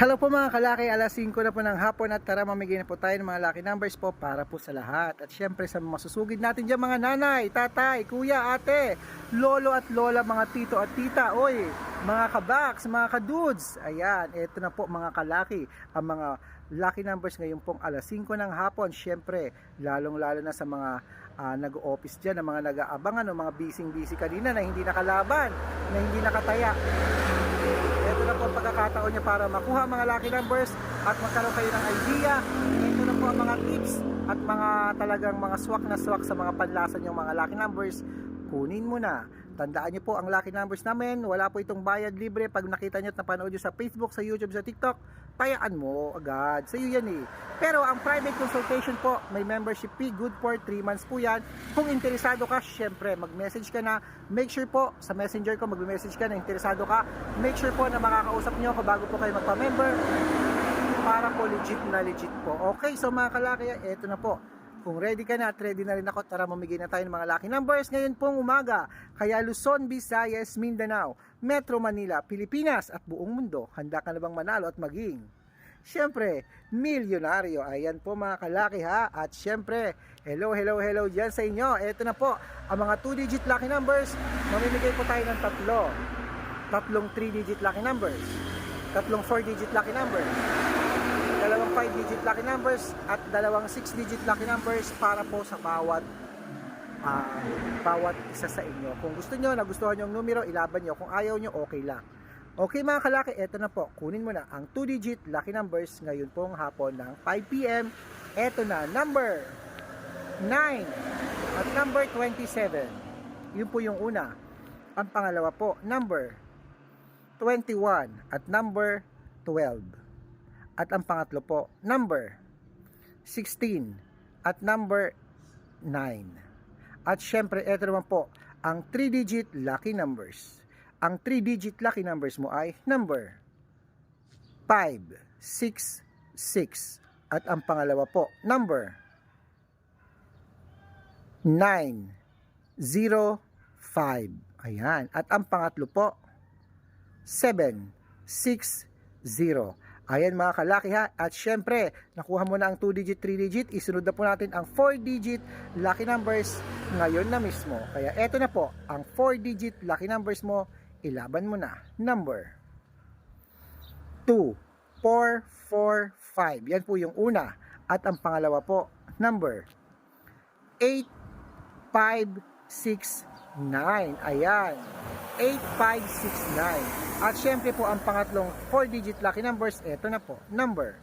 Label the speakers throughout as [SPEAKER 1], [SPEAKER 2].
[SPEAKER 1] Hello po mga kalaki, alas 5 na po ng hapon at tara mamigay na po tayo ng mga lucky numbers po para po sa lahat. At syempre sa mga susugid natin dyan mga nanay, tatay, kuya, ate, lolo at lola, mga tito at tita, oy, mga kabaks, mga kadudes. Ayan, eto na po mga kalaki, ang mga lucky numbers ngayon pong alas 5 ng hapon. Syempre, lalong lalo na sa mga ah, nag-office dyan, ang mga nag-aabangan, mga busy-busy kanina na hindi nakalaban, na hindi nakataya. Ang pagkakataon niya para makuha mga lucky numbers at magkaroon kayo ng idea. Ito na po ang mga tips at mga talagang mga swak na swak sa mga panlasan yung mga lucky numbers. Kunin mo na. Tandaan niyo po ang lucky numbers namin. Wala po itong bayad libre. Pag nakita niyo at napanood niyo sa Facebook, sa YouTube, sa TikTok, tayaan mo agad. Sa iyo yan eh. Pero ang private consultation po, may membership fee. Good for 3 months po yan. Kung interesado ka, syempre, mag-message ka na. Make sure po, sa messenger ko, mag-message ka na interesado ka. Make sure po na makakausap niyo ako bago po kayo magpa-member para po legit na legit po. Okay, so mga kalaki, eto na po. Kung ready ka na at ready na rin ako, tara mamigay na tayo ng mga lucky numbers ngayon pong umaga. Kaya Luzon, Visayas, Mindanao, Metro Manila, Pilipinas at buong mundo, handa ka na bang manalo at maging? Siyempre, milyonaryo. Ayan po mga kalaki ha. At siyempre, hello, hello, hello dyan sa inyo. Ito na po, ang mga 2-digit lucky numbers, mamimigay po tayo ng tatlo. Tatlong 3-digit lucky numbers. Tatlong 4-digit lucky numbers dalawang 5 digit lucky numbers at dalawang 6 digit lucky numbers para po sa bawat ah, bawat isa sa inyo. Kung gusto nyo, nagustuhan nyo ang numero, ilaban nyo. Kung ayaw nyo, okay lang. Okay mga kalaki, eto na po. Kunin mo na ang 2 digit lucky numbers ngayon pong hapon ng 5pm. Eto na, number 9 at number 27. Yun po yung una. Ang pangalawa po, number 21 at number 12. At ang pangatlo po, number 16 at number 9. At syempre, ito naman po, ang 3-digit lucky numbers. Ang 3-digit lucky numbers mo ay number 5, 6, 6. At ang pangalawa po, number 9, 0, 5. Ayan. At ang pangatlo po, 7, 6, 0. Ayan mga kalaki ha. At syempre, nakuha mo na ang 2-digit, 3-digit. Isunod na po natin ang 4-digit lucky numbers ngayon na mismo. Kaya eto na po, ang 4-digit lucky numbers mo, ilaban mo na. Number 2, 4, 4, 5. Yan po yung una. At ang pangalawa po, number 8, 5, 6, 9. Ayan. 8569. At syempre po ang pangatlong 4-digit lucky numbers, eto na po, number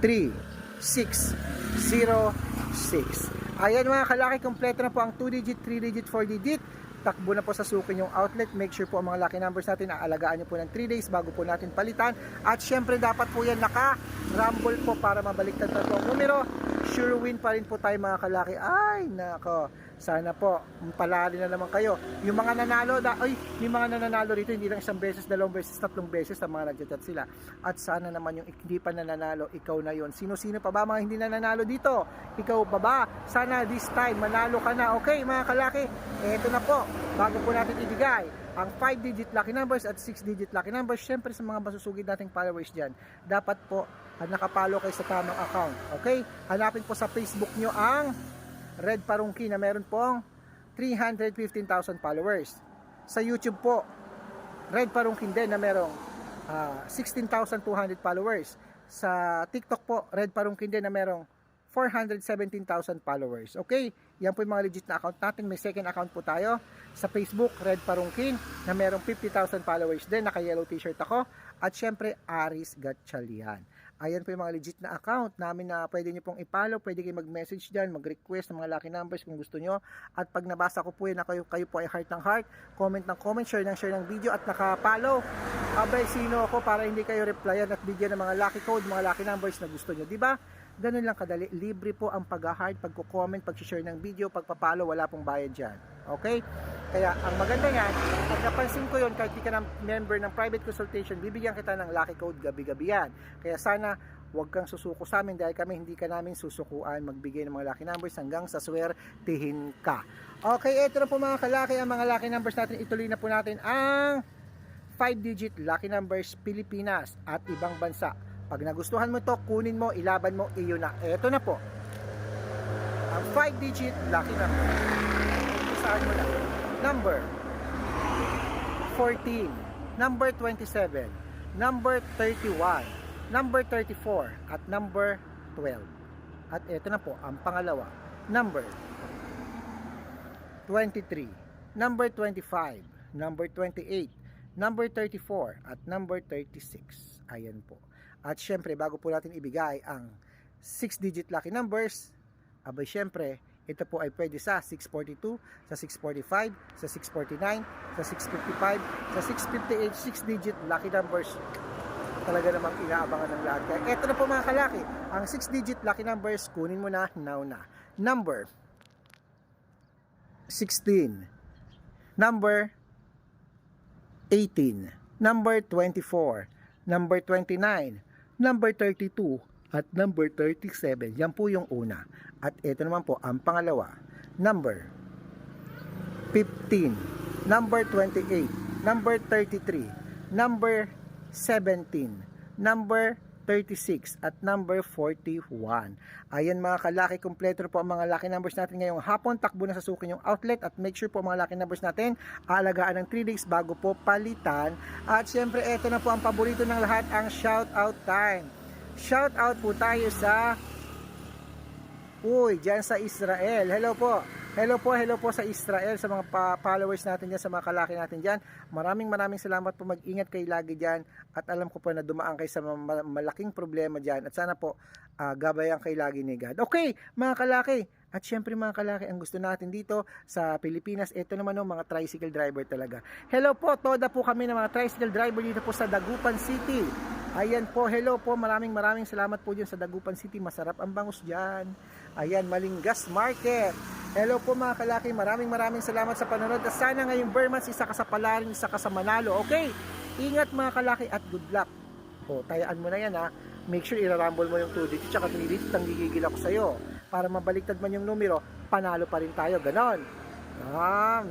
[SPEAKER 1] 3606. Ayan mga kalaki, kompleto na po ang 2-digit, 3-digit, 4-digit. Takbo na po sa sukin yung outlet. Make sure po ang mga lucky numbers natin, aalagaan nyo po ng 3 days bago po natin palitan. At syempre dapat po yan naka-rumble po para mabaliktad na po ang numero. Sure win pa rin po tayo mga kalaki. Ay, nako. Sana po, palali na naman kayo. Yung mga nanalo, da, ay, yung mga nananalo rito, hindi lang isang beses, dalawang beses, tatlong beses ang mga nagchat sila. At sana naman yung hindi pa nananalo, ikaw na yon. Sino-sino pa ba mga hindi nananalo dito? Ikaw pa ba? Sana this time, manalo ka na. Okay, mga kalaki, eto na po. Bago po natin ibigay ang 5-digit lucky numbers at 6-digit lucky numbers, syempre sa mga masusugid nating followers dyan, dapat po ah, nakapalo kayo sa tamang account. Okay? Hanapin po sa Facebook nyo ang Red Parungki na meron pong 315,000 followers. Sa YouTube po, Red Parungkin din na merong ah, 16,200 followers. Sa TikTok po, Red Parungkin din na merong 417,000 followers. Okay? Yan po yung mga legit na account natin. May second account po tayo sa Facebook, Red Parungkin, na merong 50,000 followers din. Naka-yellow t-shirt ako. At syempre, Aris Gatchalian. Ayan po yung mga legit na account namin na pwede nyo pong i-follow. Pwede kayo mag-message dyan, mag-request ng mga lucky numbers kung gusto nyo. At pag nabasa ko po yun na kayo, kayo po ay heart ng heart, comment ng comment, share ng share ng video at naka-follow. Abay, sino ako para hindi kayo replyan at bigyan ng mga lucky code, mga lucky numbers na gusto nyo. Ba? Ganun lang kadali. Libre po ang pag-heart, pag-comment, pag-share ng video, pagpapalo, wala pong bayad dyan. Okay? Kaya ang maganda yan, pag napansin ko yun, kahit di ka na member ng private consultation, bibigyan kita ng lucky code gabi-gabi yan. Kaya sana, huwag kang susuko sa amin dahil kami hindi ka namin susukuan magbigay ng mga lucky numbers hanggang sa swertihin ka. Okay, ito na po mga kalaki, ang mga lucky numbers natin. Ituloy na po natin ang 5-digit lucky numbers Pilipinas at ibang bansa. Pag nagustuhan mo to, kunin mo, ilaban mo, iyo na. Eto na po. Ang 5-digit lucky number. Saan mo na? Number 14, number 27, number 31, number 34, at number 12. At eto na po, ang pangalawa. Number 23, number 25, number 28, number 34, at number 36. Ayan po. At syempre, bago po natin ibigay ang 6-digit lucky numbers, abay syempre, ito po ay pwede sa 642, sa 645, sa 649, sa 655, sa 658, 6-digit lucky numbers. Talaga namang inaabangan ng lahat. Kaya ito na po mga kalaki, ang 6-digit lucky numbers, kunin mo na now na. Number 16, number 18, number 24, number 29, number 32, at number 37. Yan po yung una. At ito naman po ang pangalawa. Number 15, number 28, number 33, number 17, number 36 at number 41. Ayan mga kalaki, kompleto po ang mga lucky numbers natin ngayong hapon. Takbo na sa sukin yung outlet at make sure po mga lucky numbers natin alagaan ng 3 days bago po palitan. At syempre, ito na po ang paborito ng lahat, ang shout out time. Shout out po tayo sa Uy, dyan sa Israel. Hello po. Hello po, hello po sa Israel, sa mga followers natin dyan, sa mga kalaki natin dyan. Maraming maraming salamat po. Mag-ingat kayo lagi dyan. At alam ko po na dumaan kayo sa ma- ma- malaking problema dyan. At sana po, ah, gabayan kayo lagi ni God. Okay, mga kalaki. At syempre mga kalaki, ang gusto natin dito sa Pilipinas, ito naman ng mga tricycle driver talaga. Hello po, toda po kami ng mga tricycle driver dito po sa Dagupan City. Ayan po, hello po, maraming maraming salamat po dyan sa Dagupan City. Masarap ang bangus dyan. Ayan, Malingas Market. Hello po mga kalaki, maraming maraming salamat sa panonood. At sana ngayong Burmans, isa ka sa Palarin, isa ka sa Manalo. Okay, ingat mga kalaki at good luck. O, tayaan mo na yan ha. Make sure irarumble mo yung 2 digits tsaka 3 digits ang gigigil ako sa'yo. Para mabaliktad man yung numero, panalo pa rin tayo. Ganon. Um,